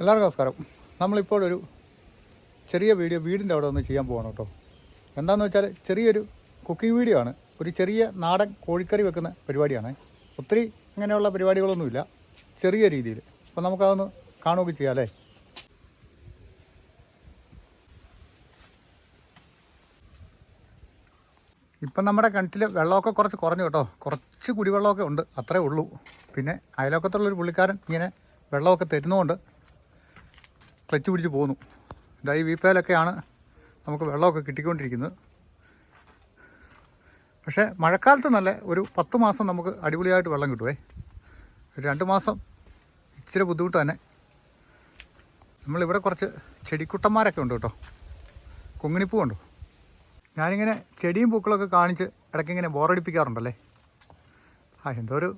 എല്ലാവർക്കും നമസ്കാരം. നമ്മളിപ്പോഴൊരു ചെറിയ വീഡിയോ വീടിന്റെ അവിടെ ഒന്ന് ചെയ്യാൻ പോവാണ് കേട്ടോ. എന്താണെന്ന് വെച്ചാൽ ചെറിയൊരു കുക്കിംഗ് വീഡിയോ ആണ്. ഒരു ചെറിയ നാടൻ കോഴിക്കറി വെക്കുന്ന പരിപാടിയാണ്. ഒത്തിരി അങ്ങനെയുള്ള പരിപാടികളൊന്നുമില്ല. ചെറിയ രീതിയിൽ. അപ്പോൾ നമുക്കതൊന്ന് കാണുകയൊക്കെ ചെയ്യാം അല്ലേ? ഇപ്പം നമ്മുടെ കിണറ്റിൽ വെള്ളമൊക്കെ കുറച്ച് കുറഞ്ഞു കേട്ടോ. കുറച്ച് കുടിവെള്ളമൊക്കെ ഉണ്ട്. അത്രേ ഉള്ളൂ. പിന്നെ അയലോക്കത്തുള്ളൊരു പുള്ളിക്കാരൻ ഇങ്ങനെ വെള്ളമൊക്കെ തരുന്നതുകൊണ്ട് ക്ലച്ച് പിടിച്ച് പോന്നു. ഇതാ ഈ വീപ്പയിലൊക്കെയാണ് നമുക്ക് വെള്ളമൊക്കെ കിട്ടിക്കൊണ്ടിരിക്കുന്നത്. പക്ഷേ മഴക്കാലത്ത് നല്ല ഒരു പത്ത് മാസം നമുക്ക് അടിപൊളിയായിട്ട് വെള്ളം കിട്ടുമേ രണ്ട് മാസം ഇച്ചിരി ബുദ്ധിമുട്ട് തന്നെ. നമ്മളിവിടെ കുറച്ച് ചെടിക്കുട്ടന്മാരൊക്കെ ഉണ്ട് കേട്ടോ. കുങ്ങിണിപ്പൂ ഉണ്ടോ ഞാനിങ്ങനെ ചെടിയും പൂക്കളൊക്കെ കാണിച്ച് ഇടയ്ക്ക് ഇങ്ങനെ ബോറടിപ്പിക്കാറുണ്ടല്ലേ? ആ എന്തോ ഒരു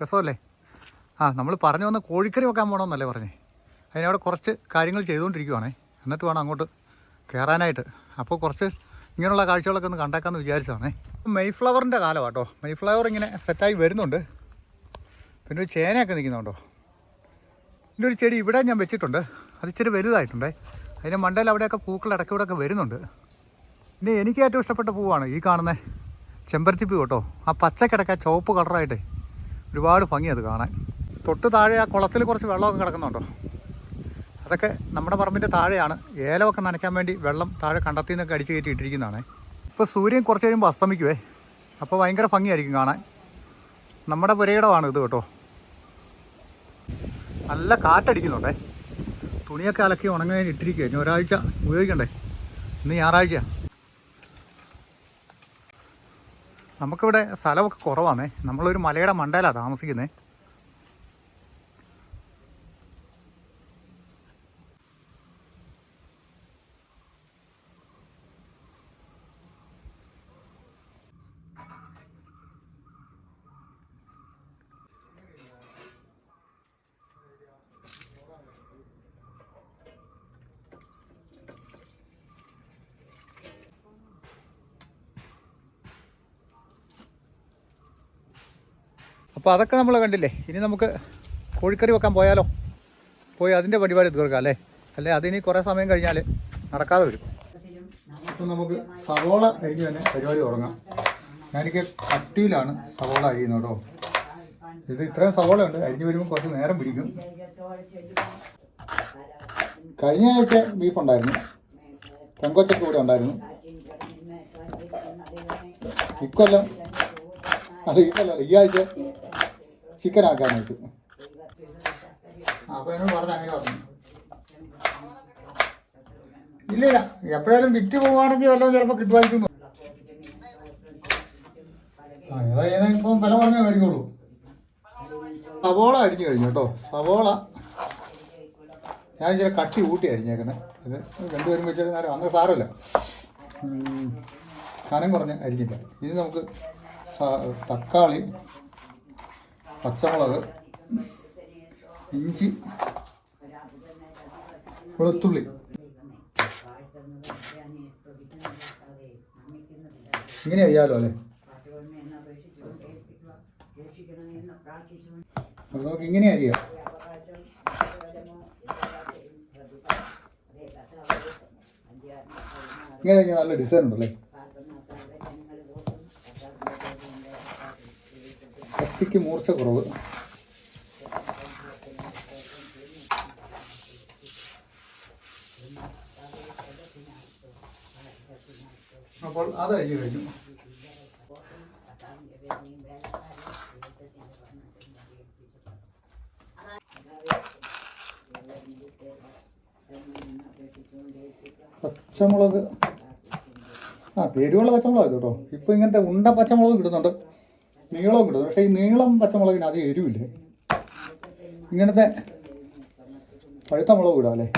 രസമല്ലേ? ആ നമ്മൾ പറഞ്ഞു വന്ന കോഴിക്കറി വെക്കാൻ പോകണമെന്നല്ലേ പറഞ്ഞേ? അതിനവിടെ കുറച്ച് കാര്യങ്ങൾ ചെയ്തുകൊണ്ടിരിക്കുവാണേ. എന്നിട്ട് വേണം അങ്ങോട്ട് കയറാനായിട്ട് അപ്പോൾ കുറച്ച് ഇങ്ങനെയുള്ള കാഴ്ചകളൊക്കെ ഒന്ന് കണ്ടേക്കാമെന്ന് വിചാരിച്ചതാണേ. മെയ് ഫ്ലവറിന്റെ കാലം കേട്ടോ മെയ് ഫ്ലവർ ഇങ്ങനെ സെറ്റായി വരുന്നുണ്ട്. പിന്നെ ഒരു ചേനയൊക്കെ നിൽക്കുന്നുണ്ടോ പിന്നെ ഒരു ചെടി ഇവിടെ ഞാൻ വെച്ചിട്ടുണ്ട്. അത് ഇച്ചിരി വലുതായിട്ടുണ്ടേ. അതിന്റെ മണ്ടയിൽ അവിടെയൊക്കെ പൂക്കൾ ഇടയ്ക്കൂടെയൊക്കെ വരുന്നുണ്ട്. പിന്നെ എനിക്ക് ഏറ്റവും ഇഷ്ടപ്പെട്ട പൂവാണ് ഈ കാണുന്ന ചെമ്പരത്തി പൂ കേട്ടോ. ആ പച്ചക്കിടക്ക ചുവപ്പ് കളറായിട്ടേ ഒരുപാട് ഭംഗി അത് കാണാൻ. തൊട്ട് താഴെ ആ കുളത്തിൽ കുറച്ച് വെള്ളമൊക്കെ കിടക്കുന്നുണ്ടോ. അതൊക്കെ നമ്മുടെ പറമ്പിന്റെ താഴെയാണ്. ഏലമൊക്കെ നനയ്ക്കാൻ വേണ്ടി വെള്ളം താഴെ കണ്ടത്തിൽ നിന്നൊക്കെ അടിച്ച് കയറ്റി ഇട്ടിരിക്കുന്നതാണ്. ഇപ്പോൾ സൂര്യൻ കുറച്ച് കഴിയുമ്പോൾ അസ്തമിക്കുവേ. അപ്പോൾ ഭയങ്കര ഭംഗിയായിരിക്കും കാണാൻ. നമ്മുടെ പുരയിടമാണ് ഇത് കേട്ടോ. നല്ല കാറ്റടിക്കുന്നുണ്ടേ. തുണിയൊക്കെ അലക്കി ഉണങ്ങാൻ ഇട്ടിരിക്കുക ഇനി ഒരാഴ്ച ഉപയോഗിക്കണ്ടേ? ഇന്ന് ഞായറാഴ്ച നമുക്കിവിടെ സ്ഥലമൊക്കെ കുറവാണേ നമ്മളൊരു മലയുടെ മണ്ടയിലാണ് താമസിക്കുന്നത് അപ്പോൾ അതൊക്കെ നമ്മൾ കണ്ടില്ലേ? ഇനി നമുക്ക് കോഴിക്കറി വെക്കാൻ പോയാലോ? പോയി അതിന്റെ പരിപാടി തീർക്കാം അല്ലേ? അല്ലേ? അതിനി കുറേ സമയം കഴിഞ്ഞാൽ നടക്കാതെ വരും. അപ്പം നമുക്ക് സവോള കഴിഞ്ഞ് തന്നെ പരിപാടി തുടങ്ങാം. ഞാനിക്ക് കട്ടിയിലാണ് സവോള അരിയുന്നത് കേട്ടോ. ഇത് ഇത്രയും സവോള ഉണ്ട്. അരിഞ്ഞ് വരുമ്പോൾ കുറച്ച് നേരം പിടിക്കും. കഴിഞ്ഞ ആഴ്ച ബീഫ് ഉണ്ടായിരുന്നു. പെങ്കൊച്ചൊക്കെ കൂടെ ഉണ്ടായിരുന്നു. ഇക്കൊല്ലം അല്ല ഈ ആഴ്ച ചിക്കൻ ആക്കാനായിട്ട് വെച്ചു അപ്പൊ എന്നോട് പറഞ്ഞ അങ്ങനെ പറഞ്ഞു. ഇല്ല ഇല്ല എപ്പോഴായാലും വിറ്റ് പോവുകയാണെങ്കിൽ വല്ലതും ഏതാ ഏതാ ഇപ്പം വില പറഞ്ഞേ മേടിക്കുള്ളൂ. സവോള അരിഞ്ഞു കഴിഞ്ഞു കേട്ടോ. സവോള. ഞാൻ ഇച്ചിരി കട്ടി കൂട്ടി അരിഞ്ഞേക്കുന്നത് ഇത് വരുമ്പോൾ വെച്ചാൽ നേരം അന്ന് സാരമില്ല. കനം കുറഞ്ഞ് അരിഞ്ഞില്ല. ഇനി നമുക്ക് തക്കാളി പച്ചമുളക് ഇഞ്ചി വെളുത്തുള്ളി. ഇങ്ങനെ അറിയാലോ അല്ലേ? അപ്പോൾ നമുക്ക് ഇങ്ങനെ അറിയാം ഇങ്ങനെ കഴിഞ്ഞാൽ നല്ല ഡിസൈൻ ഉണ്ടല്ലേ? കത്തിക്ക് മൂർച്ച കുറവ്. അപ്പോൾ അത് അരിഞ്ഞു കഴിഞ്ഞു. പച്ചമുളക്. ആ എരിവുള്ള പച്ചമുളക് കേട്ടോ ഇപ്പൊ ഇങ്ങനത്തെ ഉണ്ട പച്ചമുളക് കിട്ടുന്നുണ്ട്. നീളവും കിട്ടും. പക്ഷേ ഈ നീളം പച്ചമുളകിന് അത് എരിവില്ലേ. ഇങ്ങനത്തെ പഴുത്ത മുളക് ഇടാം അല്ലേ?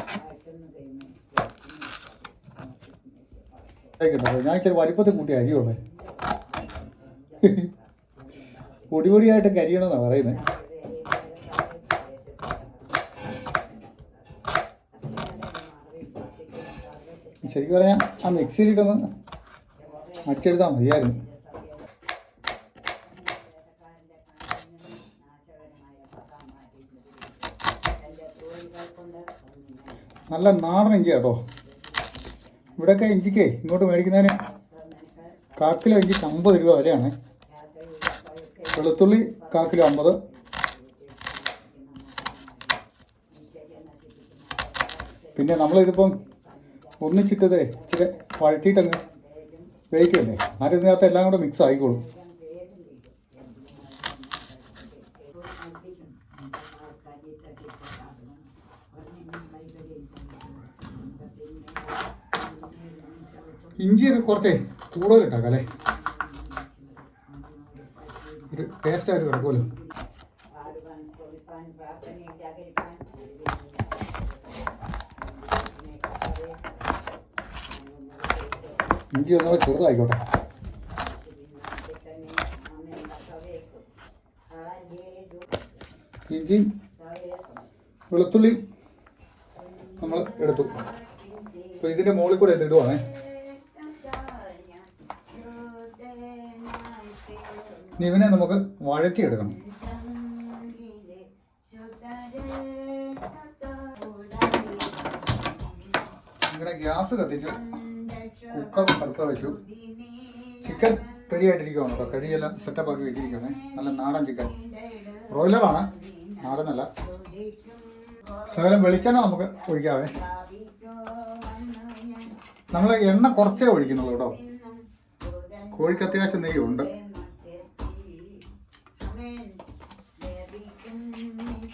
ഞാൻ ഇച്ചിരി വലിപ്പത്തിൽ കൂട്ടി അരിയുള്ളേ. പൊടി പൊടിയായിട്ട് കരിയണമെന്നാണ് പറയുന്നത് ശരിക്കും പറഞ്ഞാൽ ആ മിക്സിയിലിട്ടൊന്ന് അടിച്ചെടുത്താൽ മതിയായിരുന്നു. നല്ല നാടൻ ഇഞ്ചി കേട്ടോ. ഇവിടെയൊക്കെ ഇഞ്ചിക്കേ ഇങ്ങോട്ട് മേടിക്കുന്നതിന് കാക്കിലോ ഇഞ്ചിക്ക് അമ്പത് രൂപ വിലയാണ് വെളുത്തുള്ളി കാക്കിലോ അമ്പത്. പിന്നെ നമ്മളിതിപ്പം ഒന്നിച്ചിട്ടത് ഇച്ചിരി വഴറ്റിയിട്ടങ്ങ് വേവിക്കല്ലേ ആരും ഇതിനകത്ത് എല്ലാം കൂടെ മിക്സ് ആയിക്കോളും. ഇഞ്ചിയൊക്കെ കുറച്ചേ കൂടുതലിട്ടാക്കാം അല്ലേ? ഒരു ടേസ്റ്റ് ആയിട്ട് കിടക്കുമല്ലോ. ഇഞ്ചി ഒന്നുകൂടെ ചെറുതായിക്കോട്ടെ. ഇഞ്ചി വെളുത്തുള്ളി നമ്മൾ എടുത്തു. അപ്പോൾ ഇതിന്റെ മുകളിൽ കൂടെ ഇത് ഇടുവാണേ ഇവനെ നമുക്ക് വഴറ്റിയെടുക്കണം. ഇങ്ങനെ ഗ്യാസ് കത്തിച്ച് കുക്കർ അടുത്ത വെച്ചു. ചിക്കൻ റെഡി ആയിട്ടിരിക്കുവാണ് കേട്ടോ. കടിയെല്ലാം സെറ്റപ്പ് ആക്കി വെച്ചിരിക്കണേ നല്ല നാടൻ ചിക്കൻ. ബ്രോയിലറാണ് നാടനല്ല. ശകലം വെളിച്ചെണ്ണ നമുക്ക് ഒഴിക്കാവേ. നമ്മൾ എണ്ണ കുറച്ചേ ഒഴിക്കുന്നുള്ളൂ കേട്ടോ. കോഴിക്ക് അത്യാവശ്യം നെയ്യുണ്ട്.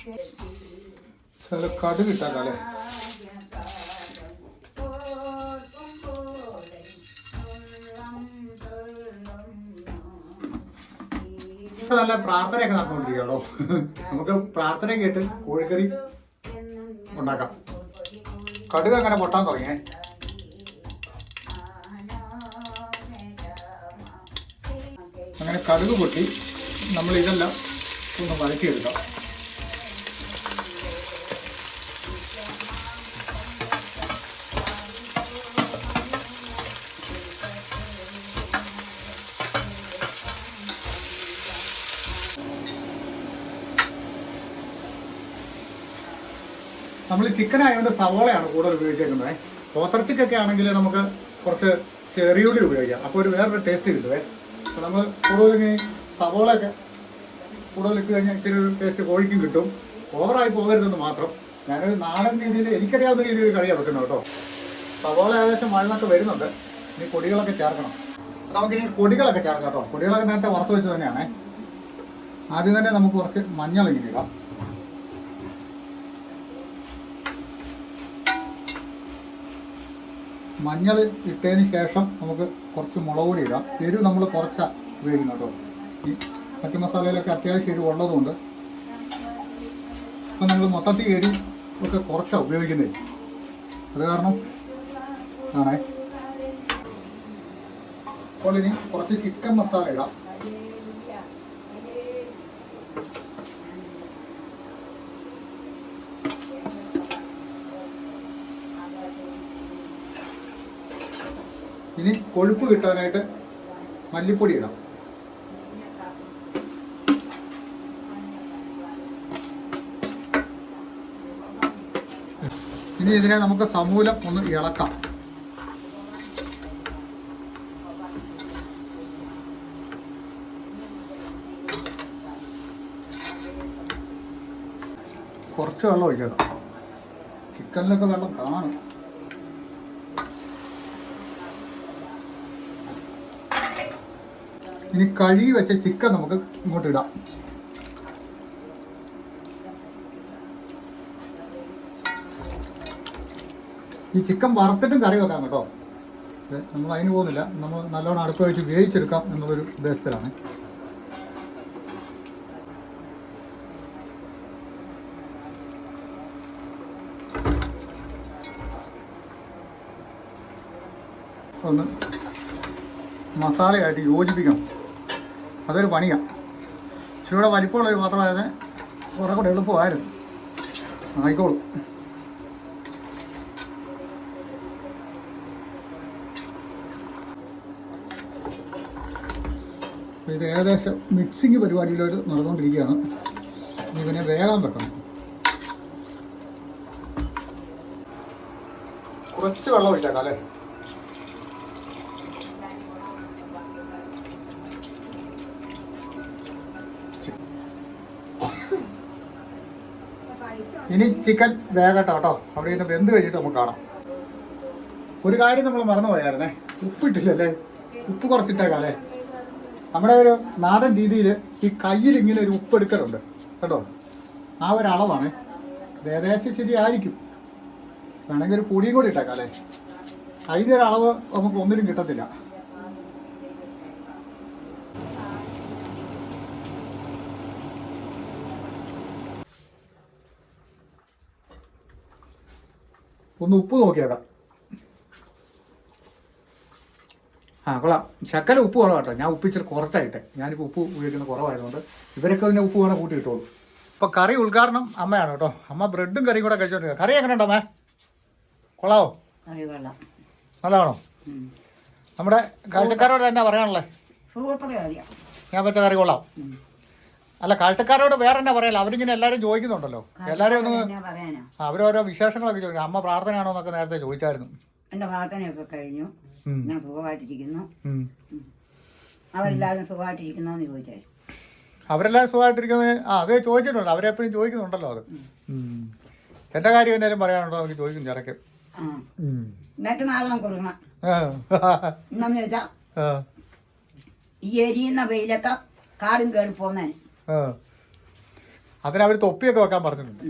ചില കടുക് ഇട്ടാക്കാല്ലേ? നല്ല പ്രാർത്ഥനയൊക്കെ നടന്നുകൊണ്ടിരിക്കുകയാണോ നമുക്ക് പ്രാർത്ഥന കേട്ട് കോഴിക്കറി ഉണ്ടാക്കാം. കടുക് അങ്ങനെ പൊട്ടാൻ തുടങ്ങിയേ. അങ്ങനെ കടുക് പൊട്ടി. നമ്മൾ ഇതെല്ലാം ഒന്ന് വഴറ്റിയെടുക്കാം. നമ്മൾ ചിക്കൻ ആയതുകൊണ്ട് സവോളയാണ് കൂടുതൽ ഉപയോഗിച്ചേക്കുന്നത്. പോത്തർച്ചിക്കൊക്കെ ആണെങ്കിൽ നമുക്ക് കുറച്ച് ചെറിയുള്ളി ഉപയോഗിക്കാം. അപ്പോൾ ഒരു വേറൊരു ടേസ്റ്റ് കിട്ടുവേ. അപ്പോൾ നമ്മൾ കൂടുതലും ഈ സവോളയൊക്കെ കൂടുതൽ ഇട്ട് കഴിഞ്ഞാൽ ഇച്ചിരി ഒരു ടേസ്റ്റ് കോഴിക്കും കിട്ടും. ഓവറായി പോകരുതെന്ന് മാത്രം. ഞാനൊരു നാടൻ രീതിയിൽ എനിക്കറിയാവുന്ന രീതിയിൽ കറിയാണ് വെക്കുന്നത് കേട്ടോ. സവോള ഏകദേശം വഴന്നൊക്കെ വരുന്നുണ്ട്. ഇനി കൊടികളൊക്കെ ചേർക്കണം. നമുക്കിനി കൊടികളൊക്കെ ചേർക്കാം കേട്ടോ. പൊടികളൊക്കെ നേരത്തെ വറുത്ത് വെച്ച് തന്നെയാണേ. ആദ്യം തന്നെ നമുക്ക് കുറച്ച് മഞ്ഞൾ ഇങ്ങനെ ഇടാം. മഞ്ഞൾ ഇട്ടതിന് ശേഷം നമുക്ക് കുറച്ച് മുളക് പൊടി ഇടാം. എരിവ് നമ്മൾ കുറച്ചാണ് ഉപയോഗിക്കുന്നത് കേട്ടോ. ഈ മറ്റു മസാലയിലൊക്കെ അത്യാവശ്യം എരിവ് ഉള്ളതുകൊണ്ട്. അപ്പം നമ്മൾ മൊത്തത്തിൽ എരിവ് ഒക്കെ കുറച്ചാണ് ഉപയോഗിക്കുന്നത്. അത് കാരണം ആണേ. അപ്പോൾ ഇനി കുറച്ച് ചിക്കൻ മസാല ഇടാം. ഇനി കൊഴുപ്പ് കിട്ടാനായിട്ട് മല്ലിപ്പൊടി ഇടാം. ഇനി ഇതിനെ നമുക്ക് സമൂലം ഒന്ന് ഇളക്കാം. കുറച്ച് വെള്ളം ഒഴിച്ചേക്കാം. ചിക്കനിലൊക്കെ വെള്ളം കാണും. ഇനി കഴുകി വെച്ച ചിക്കൻ നമുക്ക് ഇങ്ങോട്ട് ഇടാം. ഈ ചിക്കൻ വറുത്തിട്ടും കറി വെക്കാം കേട്ടോ. നമ്മൾ അതിന് പോകുന്നില്ല. നമ്മൾ നല്ലോണം അടുപ്പ് വെച്ച് വേവിച്ചെടുക്കാം എന്നുള്ളൊരു ഉദ്ദേശത്തിലാണ്. ഒന്ന് മസാലയായിട്ട് യോജിപ്പിക്കണം. അതൊരു പണിയാണ് ഇച്ചിരിയുടെ വലിപ്പമുള്ള ഒരു പാത്രമായത് കുറെ കൂടെ എളുപ്പമായിരുന്നു. ആയിക്കോളും. ഇത് ഏകദേശം മിക്സിങ് പരിപാടിയിലോട്ട് നടന്നുകൊണ്ടിരിക്കുകയാണ്. ഇതിനെ വേഗം വെക്കണം. കുറച്ച് വെള്ളം ഒഴിച്ചേക്കാം അല്ലേ? ഇനി ചിക്കൻ വേഗട്ടോ കേട്ടോ അവിടെ നിന്ന് വെന്ത് കഴിഞ്ഞിട്ട് നമുക്ക് കാണാം. ഒരു കാര്യം നമ്മൾ മറന്നു പോയായിരുന്നേ. ഉപ്പിട്ടില്ലല്ലേ? ഉപ്പ് കുറച്ചിട്ടേക്കാം അല്ലേ നമ്മുടെ ഒരു നാടൻ രീതിയിൽ ഈ കയ്യിൽ ഇങ്ങനെ ഒരു ഉപ്പ് എടുക്കലുണ്ട്. കേട്ടോ? ആ ഒരു അളവാണ്. ഏകദേശം ശരിയായിരിക്കും. വേണമെങ്കിൽ ഒരു പൊടിയും കൂടി ഇട്ടേക്കാം അല്ലേ അതിന്റെ ഒരു അളവ് നമുക്ക് ഒന്നിനും കിട്ടത്തില്ല. ഒന്ന് ഉപ്പ് നോക്കിയേക്കാം. ആ കൊള്ളാം. ശക്കല ഉപ്പ് കൊള്ളാം കേട്ടോ. ഞാൻ ഉപ്പ് ഇച്ചിരി കുറച്ചായിട്ടെ. ഞാനിപ്പോൾ ഉപ്പ് ഉപയോഗിക്കുന്ന കുറവായതുകൊണ്ട് ഇവരൊക്കെ പിന്നെ ഉപ്പ് വേണം കൂട്ടി കിട്ടുള്ളൂ ഇപ്പോൾ കറി ഉദ്ഘാടനം അമ്മയാണ് കേട്ടോ. അമ്മ ബ്രെഡും കറിയും കൂടെ കഴിച്ചോണ്ടിരിക്കുക കറി എങ്ങനെ ഉണ്ടോ അമ്മേ? കൊള്ളാവോ? നല്ലതാണോ? നമ്മുടെ കാഴ്ചക്കാരോട് തന്നെ പറയാനുള്ളത് ഞാൻ വെച്ച കറി കൊള്ളാം. അല്ല കാഴ്ചക്കാരോട് വേറെ എന്നാ പറയാല. അവരിങ്ങനെ എല്ലാരും ചോദിക്കുന്നുണ്ടല്ലോ. എല്ലാരും ഒന്ന് അവരോരോ വിശേഷങ്ങളൊക്കെ ചോദിക്കും അമ്മ പ്രാർത്ഥനയാണോ എന്നൊക്കെ നേരത്തെ ചോദിച്ചായിരുന്നു. എന്റെ പ്രാർത്ഥനയൊക്കെ കഴിഞ്ഞു. ഞാൻ സുഖമായിട്ടിരിക്കുന്നു. അവരെല്ലാവരും സുഖമായിട്ടിരിക്കുന്നു എന്ന് ചോദിച്ചായിരുന്നു. അവരെല്ലാവരും സുഖമായിട്ടിരിക്കുന്നത് ആ അതേ ചോദിച്ചിട്ടുണ്ട്. അവരെപ്പോഴും ചോദിക്കുന്നുണ്ടല്ലോ അത്. എന്റെ കാര്യം എന്തായാലും പറയാനുണ്ടോ നമുക്ക് ചോദിക്കും ചിലക്ക് ആ. ഉം. എന്നിട്ട് നാളെ കൊടുക്കണം എന്നു വെച്ചാൽ ഈ എരിയുന്ന വെയിലത്ത് കാടും കേറി പോകുന്നതിന്. ആ. അതിനവർ തൊപ്പിയൊക്കെ വെക്കാൻ പറഞ്ഞിട്ടുണ്ട്.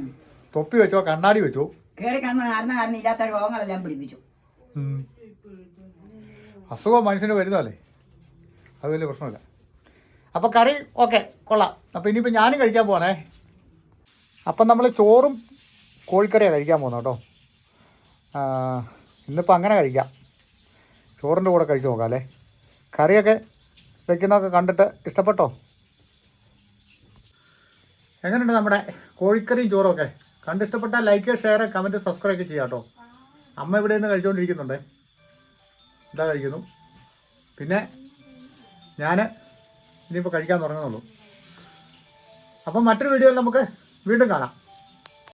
തൊപ്പി വെച്ചോ കണ്ണാടി വെച്ചോ? കാരണം ഇല്ലാത്ത രോഗങ്ങളെല്ലാം പിടിപ്പിച്ചു. അസുഖം മനുഷ്യന് വരുന്നതല്ലേ? അത് വലിയ പ്രശ്നമില്ല. അപ്പോൾ കറി ഓക്കെ കൊള്ളാം. അപ്പോൾ ഇനിയിപ്പോൾ ഞാനും കഴിക്കാൻ പോകണേ അപ്പം നമ്മൾ ചോറും കോഴിക്കറിയാണ് കഴിക്കാൻ പോകുന്നത് കേട്ടോ. ഇന്നിപ്പോൾ അങ്ങനെ കഴിക്കാം. ചോറിന്റെ കൂടെ കഴിച്ച് നോക്കാം അല്ലേ? കറിയൊക്കെ വെക്കുന്നതൊക്കെ കണ്ടിട്ട് ഇഷ്ടപ്പെട്ടോ? എങ്ങനെയുണ്ട് നമ്മുടെ കോഴിക്കറിയും ചോറും ഒക്കെ കണ്ട് ഇഷ്ടപ്പെട്ടാൽ ലൈക്ക് ഷെയർ കമന്റ് സബ്സ്ക്രൈബ് ചെയ്യാം കേട്ടോ അമ്മ ഇവിടെ നിന്ന് കഴിച്ചുകൊണ്ടിരിക്കുന്നുണ്ട് ഇതാ കഴിക്കുന്നു? പിന്നെ ഞാൻ ഇനിയിപ്പോൾ കഴിക്കാൻ തുടങ്ങുന്നുള്ളൂ. അപ്പം മറ്റൊരു വീഡിയോയിൽ നമുക്ക് വീണ്ടും കാണാം.